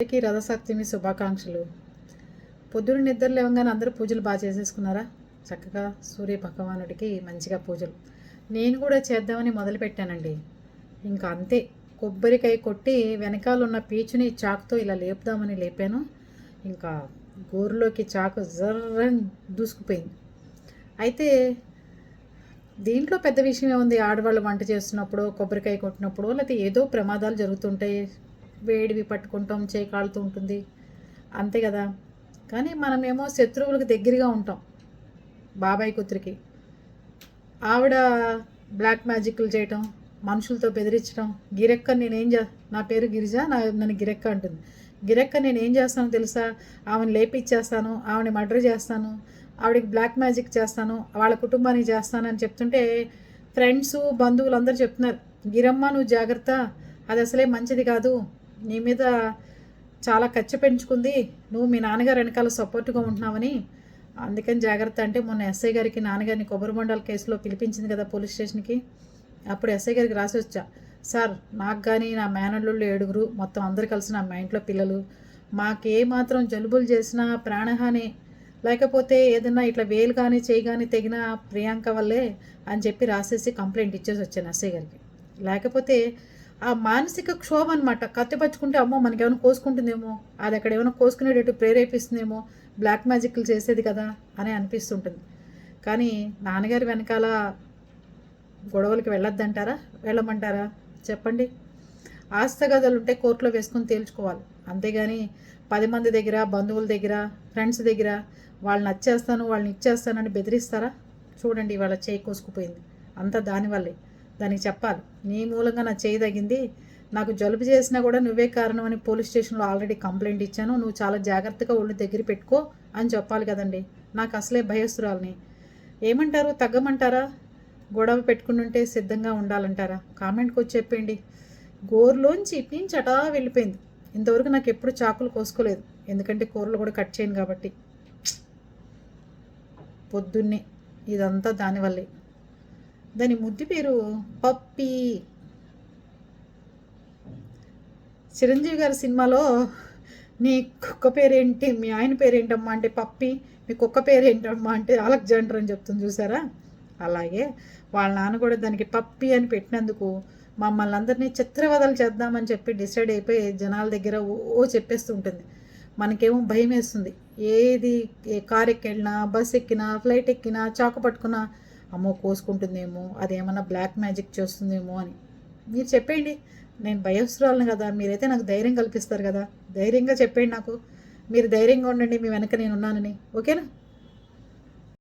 అందరికీ రథసప్తమి శుభాకాంక్షలు. పొద్దున్న నిద్ర లేవగానే అందరూ పూజలు బాగా చేసేసుకున్నారా? చక్కగా సూర్య భగవానుడికి మంచిగా పూజలు. నేను కూడా చేద్దామని మొదలుపెట్టానండి. ఇంకా అంతే. కొబ్బరికాయ కొట్టి వెనకాల ఉన్న పీచుని చాకుతో ఇలా లేపుదామని లేపాను. ఇంకా గోరులోకి చాకు జర్రని దూసుకుపోయింది. అయితే దీంట్లో పెద్ద విషయం ఏముంది ఆడవాళ్ళు వంట చేస్తున్నప్పుడు కొబ్బరికాయ కొట్టినప్పుడు లేకపోతే ఏదో ప్రమాదాలు జరుగుతుంటాయి. వేడివి పట్టుకుంటాం చేయి కాలుతూ ఉంటుంది. అంతే కదా? కానీ మనమేమో శత్రువులకు దగ్గరగా ఉంటాం బాబాయ్ కూతురికి. ఆవిడ బ్లాక్ మ్యాజిక్లు చేయటం మనుషులతో బెదిరించడం గిరెక్క నేనేం చే నా పేరు గిరిజ నా నన్ను గిరెక్క అంటుంది. గిరెక్క నేను ఏం చేస్తానో తెలుసా? ఆమెను లేపిచ్చేస్తాను ఆమెని మర్డర్ చేస్తాను ఆవిడకి బ్లాక్ మ్యాజిక్ చేస్తాను వాళ్ళ కుటుంబానికి చేస్తానని చెప్తుంటే ఫ్రెండ్స్ బంధువులు అందరూ చెప్తున్నారు గిరమ్మ నువ్వు జాగ్రత్త అది అసలే మంచిది కాదు. నీ మీద చాలా ఖర్చు పెంచుకుంది. నువ్వు మీ నాన్నగారు వెనకాల సపోర్ట్గా ఉంటున్నావని. అందుకని జాగ్రత్త అంటే మొన్న ఎస్ఐ గారికి నాన్నగారిని కొబ్బరి కేసులో పిలిపించింది కదా పోలీస్ స్టేషన్కి. అప్పుడు ఎస్ఐ గారికి రాసి వచ్చా సార్ నాకు కానీ నా మేనల్లుళ్ళు ఏడుగురు మొత్తం అందరు కలిసి నా మా ఇంట్లో పిల్లలు. మాకే మాత్రం జలుబులు చేసినా ప్రాణహాని. లేకపోతే ఏదైనా ఇట్లా వేలు కానీ చేయి కానీ తెగిన ప్రియాంక వల్లే అని చెప్పి రాసేసి కంప్లైంట్ ఇచ్చేసి వచ్చాను ఎస్ఐ గారికి. లేకపోతే ఆ మానసిక క్షోభ అనమాట కత్తిపచ్చుకుంటే అమ్మో మనకి ఏమైనా కోసుకుంటుందేమో? అది అక్కడ ఏమైనా కోసుకునేటట్టు ప్రేరేపిస్తుందేమో? బ్లాక్ మ్యాజిక్లు చేసేది కదా అని అనిపిస్తుంటుంది. కానీ నాన్నగారి వెనకాల గొడవలకి వెళ్ళొద్దంటారా? వెళ్ళమంటారా? చెప్పండి. ఆస్తగదలు ఉంటే కోర్టులో వేసుకొని తేల్చుకోవాలి. అంతేగాని పది మంది దగ్గర బంధువుల దగ్గర ఫ్రెండ్స్ దగ్గర వాళ్ళని నచ్చేస్తాను వాళ్ళని ఇచ్చేస్తానని బెదిరిస్తారా? చూడండి వాళ్ళ చేయి కోసుకుపోయింది. అంతా దానివల్లే. దానికి చెప్పాలి. నీ మూలంగా నా చేయి తగింది నాకు జలుబు చేసినా కూడా నువ్వే కారణం అని పోలీస్ స్టేషన్లో ఆల్రెడీ కంప్లైంట్ ఇచ్చాను. నువ్వు చాలా జాగ్రత్తగా ఒళ్ళు దగ్గర పెట్టుకో అని చెప్పాలి కదండి. నాకు అసలే భయస్తురాలని. ఏమంటారు? తగ్గమంటారా? గొడవ పెట్టుకుని ఉంటే సిద్ధంగా ఉండాలంటారా? కామెంట్కి వచ్చి చెప్పండి గోరులోంచి ఇటు నుంచి అటా వెళ్ళిపోయింది. ఇంతవరకు నాకు ఎప్పుడు చాకులు కోసుకోలేదు. ఎందుకంటే కూరలు కూడా కట్ చేయను కాబట్టి. పొద్దున్నే. ఇదంతా దానివల్లే. దాని ముద్దు పేరు పప్పి. చిరంజీవి గారి సినిమాలో నీ కుక్క పేరేంటి మీ ఆయన పేరేంటమ్మా అంటే పప్పి మీ కుక్క పేరేంటమ్మా అంటే అలెగ్జాండర్ అని చెప్తుంది చూసారా? అలాగే వాళ్ళ నాన్న కూడా దానికి పప్పి అని పెట్టినందుకు మమ్మల్ని అందరినీ చిత్రవదలు చేద్దామని చెప్పి డిసైడ్ అయిపోయి జనాల దగ్గర ఓ చెప్పేస్తుంటుంది. చెప్పేస్తూ ఉంటుంది మనకేమో భయం వేస్తుంది ఏది ఏ కార్ ఎక్కెళ్ళినా బస్ ఎక్కినా ఫ్లైట్ ఎక్కినా చాకు పట్టుకున్నా అమ్మో కోసుకుంటుందేమో అదేమన్నా బ్లాక్ మ్యాజిక్ చేస్తుందేమో అని. మీరు చెప్పేయండి నేను భయస్తురాలను కదా మీరైతే నాకు ధైర్యం కల్పిస్తారు కదా. ధైర్యంగా చెప్పేయండి నాకు. మీరు ధైర్యంగా ఉండండి మీ వెనక నేను ఉన్నానని ఓకేనా?